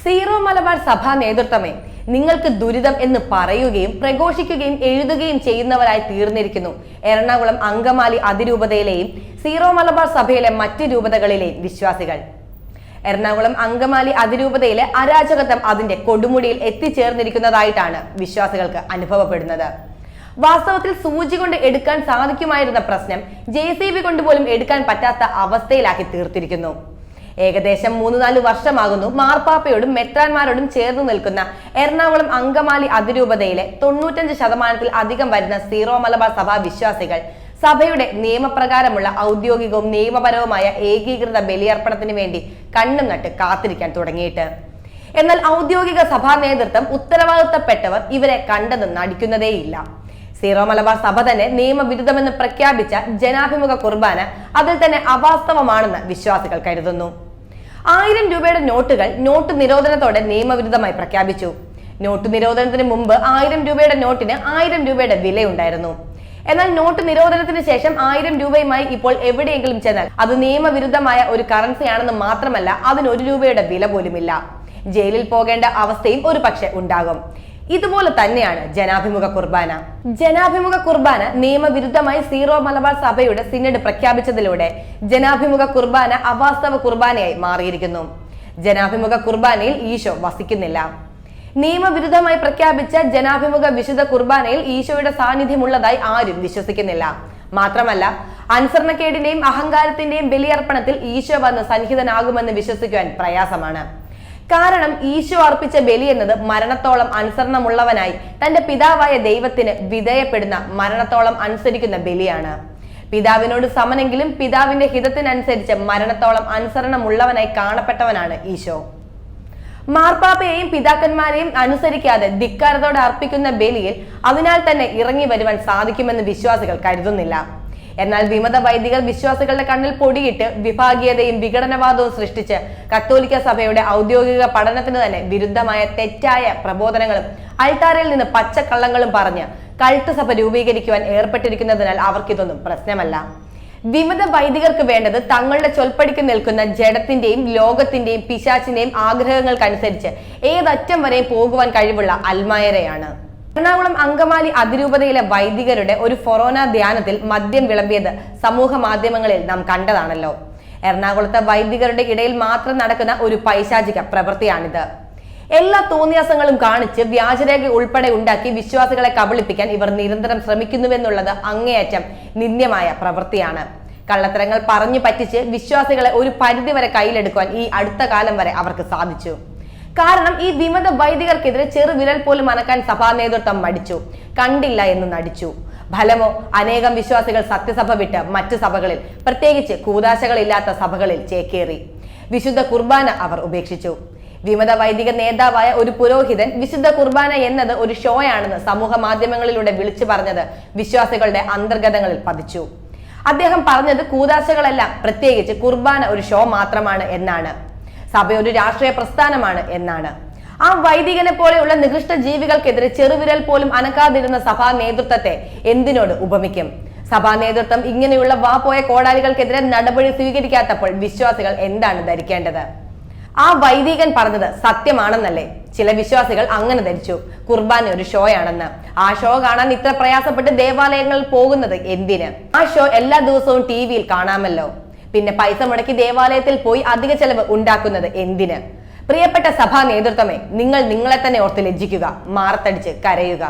Zero Malabar സഭാ നേതൃത്വമേ നിങ്ങൾക്ക് ദുരിതം എന്ന് പറയുകയും പ്രഘോഷിക്കുകയും എഴുതുകയും ചെയ്യുന്നവരായി തീർന്നിരിക്കുന്നു. എറണാകുളം അങ്കമാലി അതിരൂപതയിലെയും സീറോ മലബാർ സഭയിലെ മറ്റ് രൂപതകളിലെയും വിശ്വാസികൾ. എറണാകുളം അങ്കമാലി അതിരൂപതയിലെ അരാജകത്വം അതിന്റെ കൊടുമുടിയിൽ എത്തിച്ചേർന്നിരിക്കുന്നതായിട്ടാണ് വിശ്വാസികൾക്ക് അനുഭവപ്പെടുന്നത്. വാസ്തവത്തിൽ സൂചി കൊണ്ട് എടുക്കാൻ സാധിക്കുമായിരുന്ന പ്രശ്നം ജെ സി ബി കൊണ്ടുപോലും എടുക്കാൻ പറ്റാത്ത അവസ്ഥയിലാക്കി തീർത്തിരിക്കുന്നു. ഏകദേശം മൂന്ന് നാല് വർഷമാകുന്നു. മാർപ്പാപ്പയോടും മെത്രാന്മാരോടും ചേർന്ന് നിൽക്കുന്ന എറണാകുളം അങ്കമാലി അതിരൂപതയിലെ തൊണ്ണൂറ്റഞ്ച് ശതമാനത്തിൽ അധികം വരുന്ന സീറോ മലബാർ സഭാ വിശ്വാസികൾ സഭയുടെ നിയമപ്രകാരമുള്ള ഔദ്യോഗികവും നിയമപരവുമായ ഏകീകൃത ബലിയർപ്പണത്തിന് വേണ്ടി കണ്ണും നട്ട് കാത്തിരിക്കാൻ തുടങ്ങിയിട്ട്. എന്നാൽ ഔദ്യോഗിക സഭാ നേതൃത്വം ഉത്തരവാദിത്തപ്പെട്ടവർ ഇവരെ കണ്ടെന്ന് നടിക്കുന്നതേയില്ല. സീറോ മലബാർ സഭ തന്നെ നിയമവിരുദ്ധമെന്ന് പ്രഖ്യാപിച്ച ജനാഭിമുഖ കുർബാന അതിൽ തന്നെ അവാസ്തവമാണെന്ന് വിശ്വാസികൾ കരുതുന്നു. ആയിരം രൂപയുടെ നോട്ടുകൾ നോട്ട് നിരോധനത്തോടെ നിയമവിരുദ്ധമായി പ്രഖ്യാപിച്ചു. നോട്ട് നിരോധനത്തിന് മുമ്പ് ആയിരം രൂപയുടെ നോട്ടിന് ആയിരം രൂപയുടെ വിലയുണ്ടായിരുന്നു. എന്നാൽ നോട്ട് നിരോധനത്തിന് ശേഷം ആയിരം രൂപയുമായി ഇപ്പോൾ എവിടെയെങ്കിലും ചെന്നാൽ അത് നിയമവിരുദ്ധമായ ഒരു കറൻസിയാണെന്ന് മാത്രമല്ല അതിന് ഒരു രൂപയുടെ വില പോലുമില്ല. ജയിലിൽ പോകേണ്ട അവസ്ഥയും ഒരു പക്ഷെ ഉണ്ടാകും. ഇതുപോലെ തന്നെയാണ് ജനാഭിമുഖ കുർബാന. ജനാഭിമുഖ കുർബാന നിയമവിരുദ്ധമായി സീറോ മലബാർ സഭയുടെ സിനഡ് പ്രഖ്യാപിച്ചതിലൂടെ ജനാഭിമുഖ കുർബാന അവാസ്തവ കുർബാനയായി മാറിയിരിക്കുന്നു. ജനാഭിമുഖ കുർബാനയിൽ ഈശോ വസിക്കുന്നില്ല. നിയമവിരുദ്ധമായി പ്രഖ്യാപിച്ച ജനാഭിമുഖ വിശുദ്ധ കുർബാനയിൽ ഈശോയുടെ സാന്നിധ്യമുള്ളതായി ആരും വിശ്വസിക്കുന്നില്ല. മാത്രമല്ല അനുസരണക്കേടിന്റെയും അഹങ്കാരത്തിന്റെയും ബലിയർപ്പണത്തിൽ ഈശോ വന്ന് സന്നിഹിതനാകുമെന്ന് വിശ്വസിക്കുവാൻ പ്രയാസമാണ്. കാരണം ഈശോ അർപ്പിച്ച ബലി എന്നത് മരണത്തോളം അനുസരണമുള്ളവനായി. തന്റെ പിതാവായ ദൈവത്തിന് വിധേയപ്പെടുന്ന മരണത്തോളം അനുസരിക്കുന്ന ബലിയാണ്. പിതാവിനോട് സമനെങ്കിലും പിതാവിന്റെ ഹിതത്തിനനുസരിച്ച് മരണത്തോളം അനുസരണമുള്ളവനായി കാണപ്പെട്ടവനാണ് ഈശോ. മാർപ്പാപ്പയെയും പിതാക്കന്മാരെയും അനുസരിക്കാതെ ധിക്കാരത്തോടെ അർപ്പിക്കുന്ന ബലിയിൽ അതിനാൽ തന്നെ ഇറങ്ങി വരുവാൻ സാധിക്കുമെന്ന് വിശ്വാസികൾ കരുതുന്നില്ല. എന്നാൽ വിമത വൈദികർ വിശ്വാസികളുടെ കണ്ണിൽ പൊടിയിട്ട് വിഭാഗീയതയും വിഘടനവാദവും സൃഷ്ടിച്ച് കത്തോലിക്ക സഭയുടെ ഔദ്യോഗിക പഠനത്തിന് തന്നെ വിരുദ്ധമായ തെറ്റായ പ്രബോധനങ്ങളും അൾത്താരയിൽ നിന്ന് പച്ചക്കള്ളങ്ങളും പറഞ്ഞ് കൾട്ട് സഭ രൂപീകരിക്കുവാൻ ഏർപ്പെട്ടിരിക്കുന്നതിനാൽ അവർക്കിതൊന്നും പ്രശ്നമല്ല. വിമത വൈദികർക്ക് വേണ്ടത് തങ്ങളുടെ ചൊൽപ്പടിക്ക് നിൽക്കുന്ന ജഡത്തിന്റെയും ലോകത്തിന്റെയും പിശാച്ചിന്റെയും ആഗ്രഹങ്ങൾക്കനുസരിച്ച് ഏതറ്റം വരെയും പോകുവാൻ കഴിവുള്ള അൽമായരെയാണ്. എറണാകുളം അങ്കമാലി അതിരൂപതയിലെ വൈദികരുടെ ഒരു ഫൊറോന ധ്യാനത്തിൽ മദ്യം വിളമ്പിയത് സമൂഹ മാധ്യമങ്ങളിൽ നാം കണ്ടതാണല്ലോ. എറണാകുളത്തെ വൈദികരുടെ ഇടയിൽ മാത്രം നടക്കുന്ന ഒരു പൈശാചിക പ്രവൃത്തിയാണിത്. എല്ലാ തോന്നിയാസങ്ങളും കാണിച്ച് വ്യാജരേഖ ഉൾപ്പെടെ ഉണ്ടാക്കി വിശ്വാസികളെ കബളിപ്പിക്കാൻ ഇവർ നിരന്തരം ശ്രമിക്കുന്നുവെന്നുള്ളത് അങ്ങേയറ്റം നിന്ദ്യമായ പ്രവൃത്തിയാണ്. കള്ളത്തരങ്ങൾ പറഞ്ഞു പറ്റിച്ച് വിശ്വാസികളെ ഒരു പരിധിവരെ കയ്യിലെടുക്കുവാൻ ഈ അടുത്ത കാലം വരെ അവർക്ക് സാധിച്ചു. കാരണം ഈ വിമത വൈദികർക്കെതിരെ ചെറുവിരൽ പോലും അനക്കാൻ സഭാ നേതൃത്വം മടിച്ചു. കണ്ടില്ല എന്ന് നടിച്ചു. ഫലമോ അനേകം വിശ്വാസികൾ സത്യസഭ വിട്ട് മറ്റു സഭകളിൽ പ്രത്യേകിച്ച് കൂതാശകളില്ലാത്ത സഭകളിൽ ചേക്കേറി. വിശുദ്ധ കുർബാന അവർ ഉപേക്ഷിച്ചു. വിമത വൈദിക നേതാവായ ഒരു പുരോഹിതൻ വിശുദ്ധ കുർബാന എന്നത് ഒരു ഷോയാണെന്ന് സമൂഹ മാധ്യമങ്ങളിലൂടെ വിളിച്ചു പറഞ്ഞത് വിശ്വാസികളുടെ അന്തർഗതങ്ങളിൽ പതിച്ചു. അദ്ദേഹം പറഞ്ഞത് കൂതാശകളെല്ലാം പ്രത്യേകിച്ച് കുർബാന ഒരു ഷോ മാത്രമാണ് എന്നാണ്. സഭ ഒരു രാഷ്ട്രീയ പ്രസ്ഥാനമാണ് എന്നാണ്. ആ വൈദികനെ പോലെയുള്ള നികൃഷ്ട ജീവികൾക്കെതിരെ ചെറുവിരൽ പോലും അനക്കാതിരുന്ന സഭാ നേതൃത്വത്തെ എന്തിനോട് ഉപമിക്കും? സഭാ നേതൃത്വം ഇങ്ങനെയുള്ള വാ പോയ കോടാലികൾക്കെതിരെ നടപടി സ്വീകരിക്കാത്തപ്പോൾ വിശ്വാസികൾ എന്താണ് ധരിക്കേണ്ടത്? ആ വൈദികൻ പറഞ്ഞത് സത്യമാണെന്നല്ലേ? ചില വിശ്വാസികൾ അങ്ങനെ ധരിച്ചു. കുർബാന ഒരു ഷോ ആണെന്ന്. ആ ഷോ കാണാൻ ഇത്ര പ്രയാസപ്പെട്ട് ദേവാലയങ്ങളിൽ പോകുന്നത് എന്തിന്? ആ ഷോ എല്ലാ ദിവസവും ടി വിയിൽ കാണാമല്ലോ. പിന്നെ പൈസ മുടക്കി ദേവാലയത്തിൽ പോയി അധിക ചെലവ് ഉണ്ടാക്കുന്നത് എന്തിന്? പ്രിയപ്പെട്ട സഭാ നേതൃത്വമേ നിങ്ങൾ നിങ്ങളെ തന്നെ ഓർത്ത് ലജ്ജിക്കുക മാറത്തടിച്ച് കരയുക.